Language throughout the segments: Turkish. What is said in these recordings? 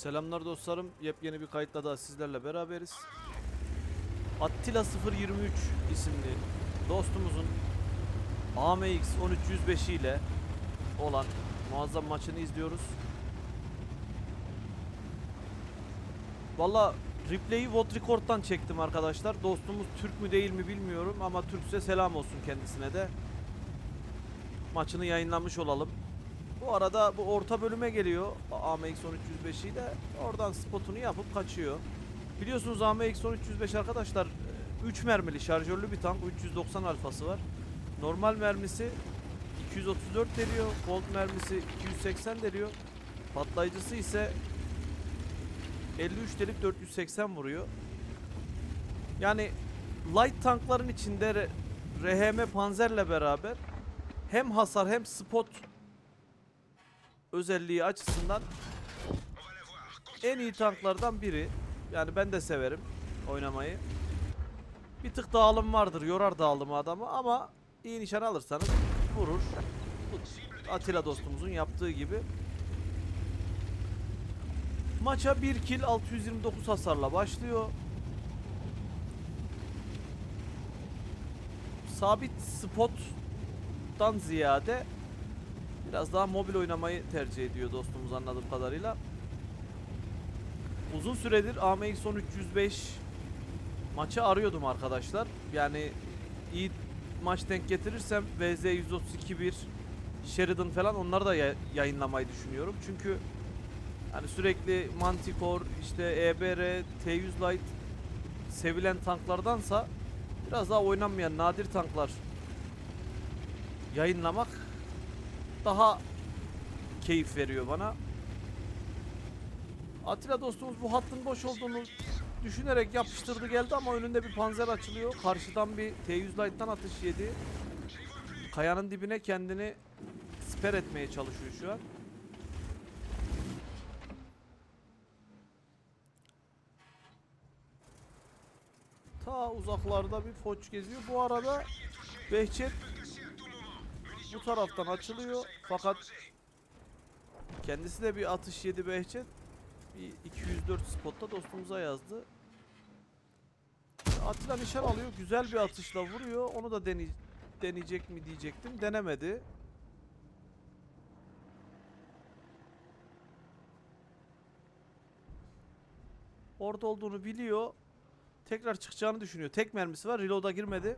Selamlar dostlarım. Yepyeni bir kayıtla daha sizlerle beraberiz. Attila 023 isimli dostumuzun AMX 1305 ile olan muazzam maçını izliyoruz. Valla replay'i Vot Record'dan çektim arkadaşlar. Dostumuz Türk mü değil mi bilmiyorum ama Türkse selam olsun kendisine de. Maçını yayınlamış olalım. Bu arada bu orta bölüme geliyor AMX 1305'i de oradan spotunu yapıp kaçıyor. Biliyorsunuz AMX 1305 arkadaşlar 3 mermili şarjörlü bir tank 390 alfası var. Normal mermisi 234 deliyor. Bolt mermisi 280 deliyor. Patlayıcısı ise 53 delip 480 vuruyor. Yani light tankların içinde RHM Panzer'le beraber hem hasar hem spot özelliği açısından en iyi tanklardan biri. Yani ben de severim oynamayı. Bir tık dağılım vardır. Yorar dağılımı adamı ama iyi nişan alırsanız vurur. Atilla dostumuzun yaptığı gibi. Maça 1 kill 629 hasarla başlıyor. Sabit spottan ziyade Biraz daha mobil oynamayı tercih ediyor dostumuz anladığım kadarıyla. Uzun süredir AMX 1305 maçı arıyordum arkadaşlar. Yani iyi maç denk getirirsem VZ 132.1 Sheridan falan onları da ya- yayınlamayı düşünüyorum. Çünkü hani sürekli Manticore, işte EBR, T100 Light sevilen tanklardansa biraz daha oynanmayan nadir tanklar yayınlamak daha keyif veriyor bana. Atilla dostumuz bu hattın boş olduğunu düşünerek yapıştırdı geldi ama önünde bir panzer açılıyor. Karşıdan bir T100 Light'tan atış yedi. Kayanın dibine kendini siper etmeye çalışıyor şu an. Ta uzaklarda bir foç geziyor. Bu arada Behçet bu taraftan açılıyor fakat kendisi de bir atış yedi Behçet. Bir 204 spotta dostumuza yazdı. Atilla nişan alıyor. Güzel bir atışla vuruyor. Onu da deney deneyecek mi diyecektim. Denemedi. Orada olduğunu biliyor. Tekrar çıkacağını düşünüyor. Tek mermisi var. Reload'a girmedi.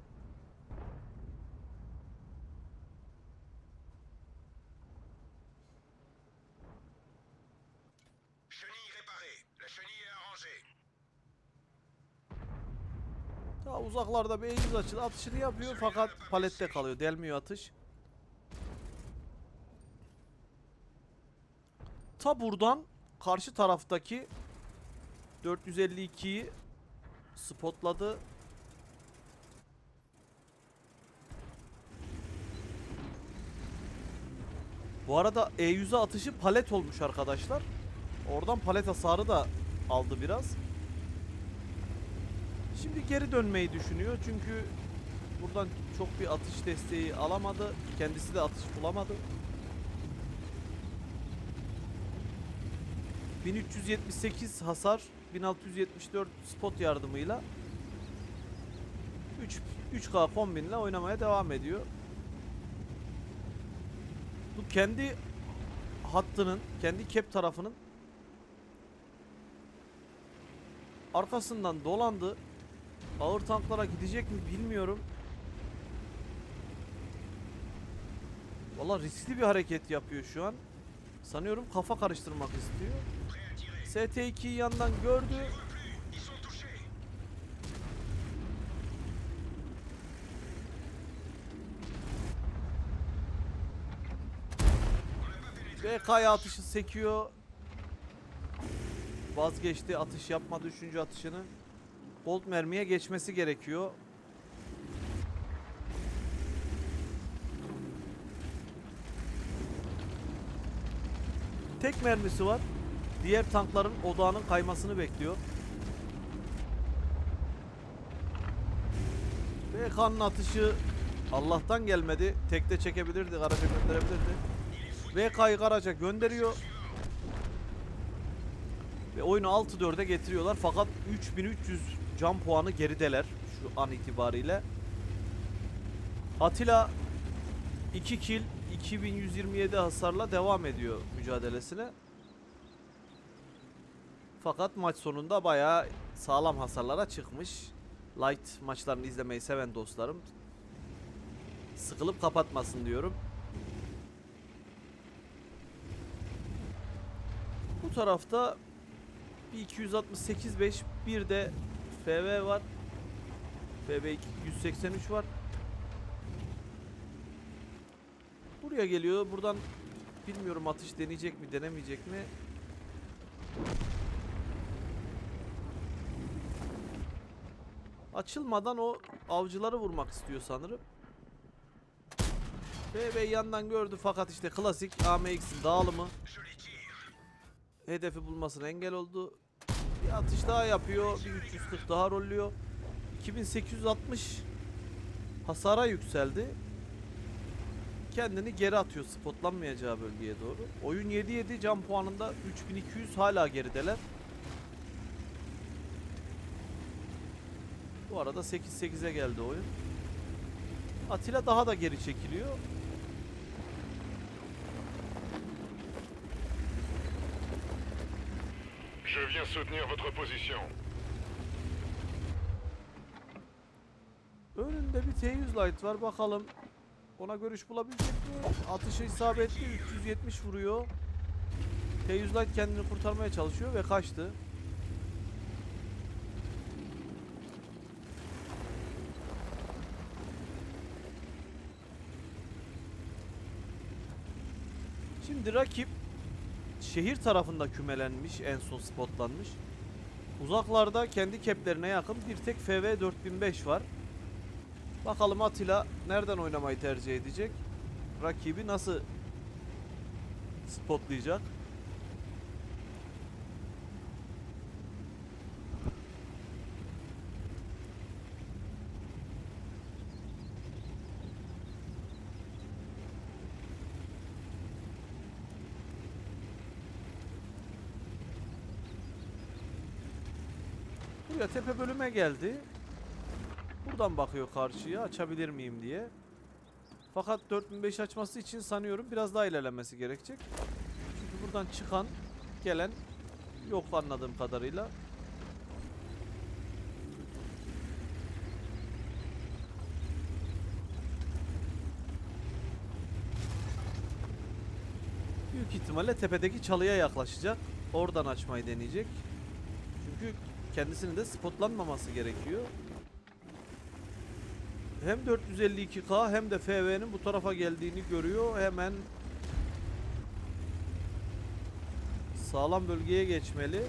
Daha uzaklarda bir eğiz açılı atışını yapıyor fakat palette kalıyor. Delmiyor atış. Ta buradan karşı taraftaki 452'yi spotladı. Bu arada E100'e atışı palet olmuş arkadaşlar. Oradan palet hasarı da aldı biraz. Şimdi geri dönmeyi düşünüyor çünkü buradan çok bir atış desteği alamadı. Kendisi de atış bulamadı. 1378 hasar, 1674 spot yardımıyla 3 3K kombinle oynamaya devam ediyor. Bu kendi hattının, kendi kep tarafının arkasından dolandı. Ağır tanklara gidecek mi bilmiyorum. Valla riskli bir hareket yapıyor şu an. Sanıyorum kafa karıştırmak istiyor. Prêt à tirer. ST2'yi yandan gördü. BK'ya atışı sekiyor. Vazgeçti atış yapmadı üçüncü atışını. Bolt mermiye geçmesi gerekiyor. Tek mermisi var. Diğer tankların odağının kaymasını bekliyor. BK'nın atışı Allah'tan gelmedi. Tekte çekebilirdi, garaja gönderebilirdi. VK'yı garaja gönderiyor. Ve oyunu 6-4'e getiriyorlar fakat 3300 can puanı gerideler şu an itibariyle. Atilla 2 kill 2127 hasarla devam ediyor mücadelesine. Fakat maç sonunda bayağı sağlam hasarlara çıkmış. Light maçlarını izlemeyi seven dostlarım sıkılıp kapatmasın diyorum. Bu tarafta bir 268.5 bir de FV var. FV 183 var. Buraya geliyor. Buradan bilmiyorum atış deneyecek mi, denemeyecek mi? Açılmadan o avcıları vurmak istiyor sanırım. BB yandan gördü fakat işte klasik AMX'in dağılımı hedefi bulmasına engel oldu. Atış daha yapıyor. Bir 340 daha rolluyor. 2860 hasara yükseldi. Kendini geri atıyor spotlanmayacağı bölgeye doğru. Oyun 7-7 can puanında 3200 hala gerideler. Bu arada 8-8'e geldi oyun. Atilla daha da geri çekiliyor. Je viens soutenir votre position. Önünde bir T100 light var bakalım. Ona görüş bulabilecek mi? Atışı isabetli 370 vuruyor. T100 light kendini kurtarmaya çalışıyor ve kaçtı. Şimdi rakip şehir tarafında kümelenmiş, en son spotlanmış. Uzaklarda kendi keplerine yakın bir tek FV 4005 var. Bakalım Atilla nereden oynamayı tercih edecek? Rakibi nasıl spotlayacak? Buraya tepe bölüme geldi. Buradan bakıyor karşıya açabilir miyim diye. Fakat 4005 açması için sanıyorum biraz daha ilerlemesi gerekecek. Çünkü buradan çıkan gelen yok anladığım kadarıyla. Büyük ihtimalle tepedeki çalıya yaklaşacak. Oradan açmayı deneyecek. Çünkü kendisinin de spotlanmaması gerekiyor. Hem 452K hem de FV'nin bu tarafa geldiğini görüyor. Hemen sağlam bölgeye geçmeli.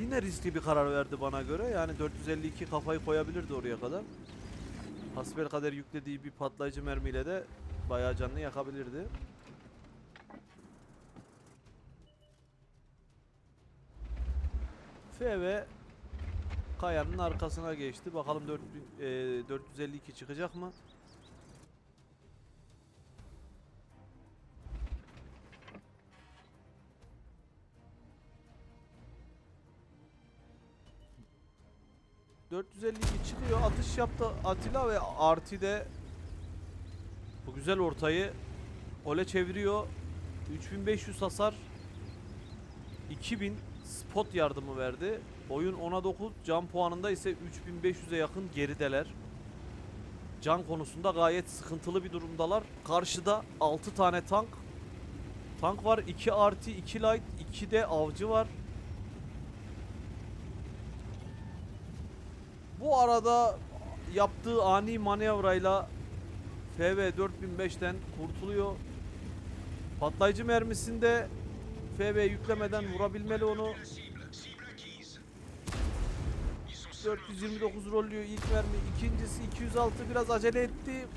Yine riskli bir karar verdi bana göre. Yani 452 kafayı koyabilirdi oraya kadar. Hasbelkader yüklediği bir patlayıcı mermiyle de bayağı canını yakabilirdi. FV kayanın arkasına geçti. Bakalım 4, e, 452 çıkacak mı? ...452 çıkıyor. Atış yaptı Atilla ve Arti de... ...bu güzel ortayı... ...ole çeviriyor. 3500 hasar... ...2000 spot yardımı verdi. Oyun 10'a 9, can puanında ise 3500'e yakın gerideler. Can konusunda gayet sıkıntılı bir durumdalar. Karşıda 6 tane tank. Tank var, 2 artı, 2 light, 2 de avcı var. Bu arada yaptığı ani manevrayla FV 4005'ten kurtuluyor. Patlayıcı mermisinde FV yüklemeden vurabilmeli onu. La cible. Cible acquise. Ils sont seuls. 429 rollüyor ilk mermi. ikincisi 206 biraz acele etti.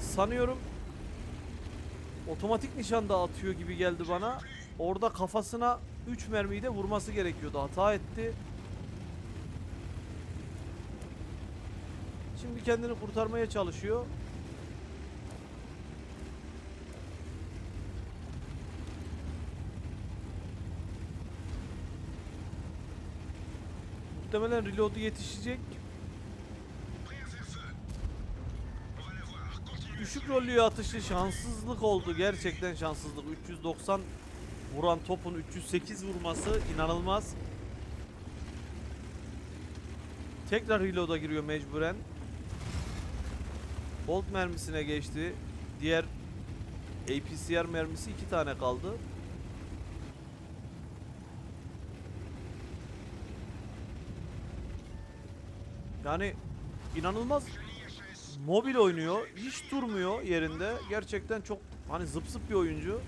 Sanıyorum otomatik nişanda atıyor gibi geldi bana. Orada kafasına 3 mermiyi de vurması gerekiyordu. Hata etti. Şimdi kendini kurtarmaya çalışıyor. Muhtemelen reload'u yetişecek. Düşük rollü atışı şanssızlık oldu. Gerçekten şanssızlık. 390 vuran topun 308 vurması inanılmaz. Tekrar reload'a giriyor mecburen. Bolt mermisine geçti. Diğer APCR mermisi iki tane kaldı. Yani inanılmaz mobil oynuyor. Hiç durmuyor yerinde. Gerçekten çok hani zıp zıp bir oyuncu.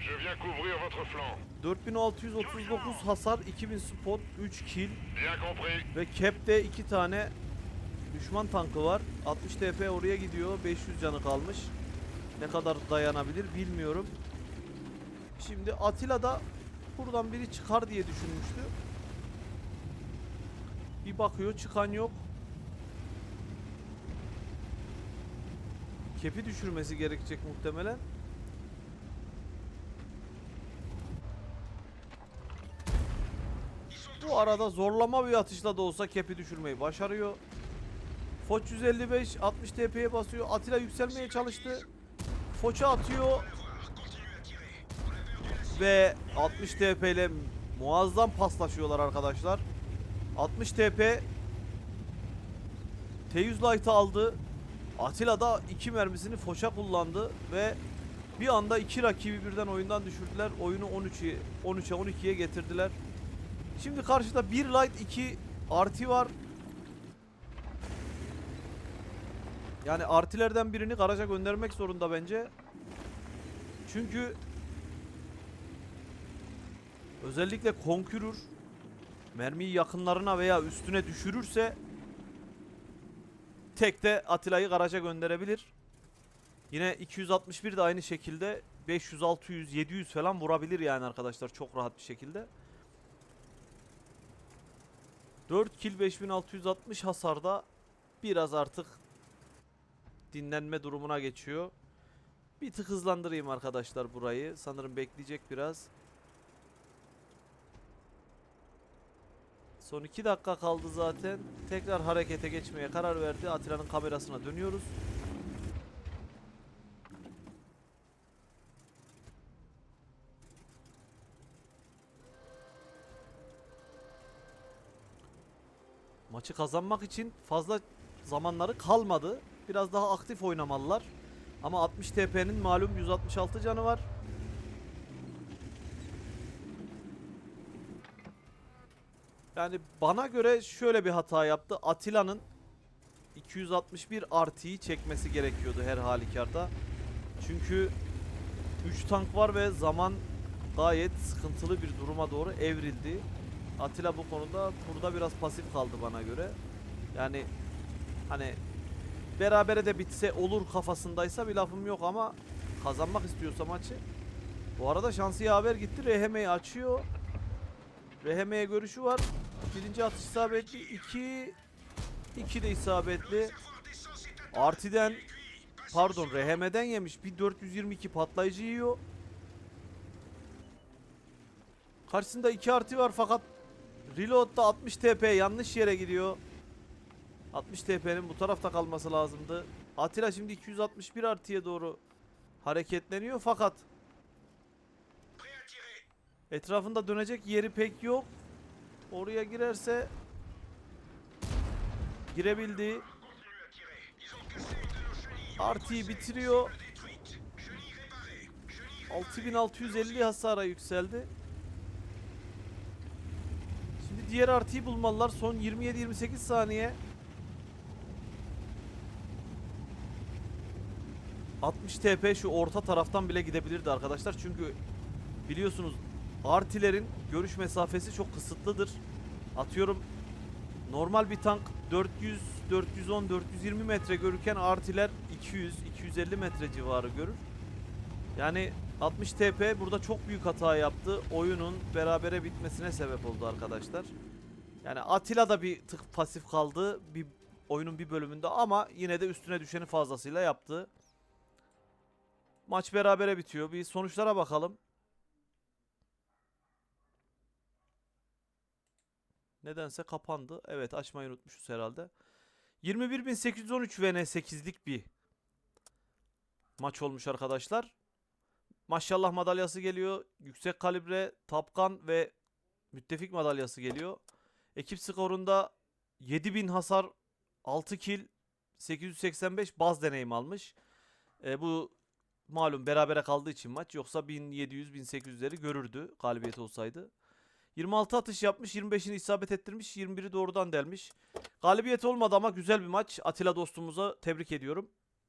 Je viens couvrir votre flanc. 4639 hasar, 2000 spot, 3 kill ve cap'te 2 tane düşman tankı var. 60 TP oraya gidiyor. 500 canı kalmış. Ne kadar dayanabilir bilmiyorum. Şimdi Atilla da buradan biri çıkar diye düşünmüştü. Bir bakıyor çıkan yok. Kepi düşürmesi gerekecek muhtemelen. Bu arada zorlama bir atışla da olsa kepi düşürmeyi başarıyor. Foç 155 60 TP'ye basıyor. Atilla yükselmeye çalıştı. Foç'a atıyor ve 60 TP ile muazzam paslaşıyorlar arkadaşlar. 60 TP T100 Light'ı aldı. Atilla da iki mermisini Foç'a kullandı ve bir anda iki rakibi birden oyundan düşürdüler. Oyunu 13'e 13'e 12'ye getirdiler. Şimdi karşıda bir light 2 artı var. Yani artilerden birini garaja göndermek zorunda bence. Çünkü özellikle Conqueror mermiyi yakınlarına veya üstüne düşürürse tek de Atilla'yı garaja gönderebilir. Yine 261 de aynı şekilde 500, 600, 700 falan vurabilir yani arkadaşlar çok rahat bir şekilde. 4 kill 5660 hasarda biraz artık dinlenme durumuna geçiyor. Bir tık hızlandırayım arkadaşlar burayı. Sanırım bekleyecek biraz. Son 2 dakika kaldı zaten. Tekrar harekete geçmeye karar verdi. Atilla'nın kamerasına dönüyoruz. Maçı kazanmak için fazla zamanları kalmadı. Biraz daha aktif oynamalılar. Ama 60 TP'nin malum 166 canı var. Yani bana göre şöyle bir hata yaptı. Atilla'nın 261 artıyı çekmesi gerekiyordu her halükarda. Çünkü 3 tank var ve zaman gayet sıkıntılı bir duruma doğru evrildi. Atilla bu konuda burada biraz pasif kaldı bana göre. Yani hani berabere de bitse olur kafasındaysa bir lafım yok ama kazanmak istiyorsa maçı. Bu arada şansı yaver gitti. Reheme'yi açıyor. Reheme'ye görüşü var. Birinci atış isabetli. iki iki de isabetli. Artiden pardon Reheme'den yemiş. Bir 422 patlayıcı yiyor. Karşısında 2 artı var fakat Reload'da 60 TP yanlış yere gidiyor. 60 TP'nin bu tarafta kalması lazımdı. Atilla şimdi 261 artıya doğru hareketleniyor fakat etrafında dönecek yeri pek yok. Oraya girerse girebildi. Artıyı bitiriyor. Détruite. Chenille réparée. Chenille réparée. 6650 hasara yükseldi. Şimdi diğer artıyı bulmalılar. Son 27-28 saniye. 60 TP şu orta taraftan bile gidebilirdi arkadaşlar. Çünkü biliyorsunuz artilerin görüş mesafesi çok kısıtlıdır. Atıyorum normal bir tank 400, 410, 420 metre görürken artiler 200, 250 metre civarı görür. Yani 60 TP burada çok büyük hata yaptı. Oyunun berabere bitmesine sebep oldu arkadaşlar. Yani Atilla da bir tık pasif kaldı. Bir oyunun bir bölümünde ama yine de üstüne düşeni fazlasıyla yaptı. Maç berabere bitiyor. Bir sonuçlara bakalım. Nedense kapandı. Evet açmayı unutmuşuz herhalde. 21.813 VN 8'lik bir maç olmuş arkadaşlar. Maşallah madalyası geliyor. Yüksek kalibre, tapkan ve müttefik madalyası geliyor. Ekip skorunda 7000 hasar, 6 kill, 885 baz deneyim almış. E, bu malum berabere kaldığı için maç yoksa 1700-1800'leri görürdü galibiyet olsaydı. 26 atış yapmış, 25'ini isabet ettirmiş, 21'i doğrudan delmiş. Galibiyet olmadı ama güzel bir maç. Atilla dostumuza tebrik ediyorum.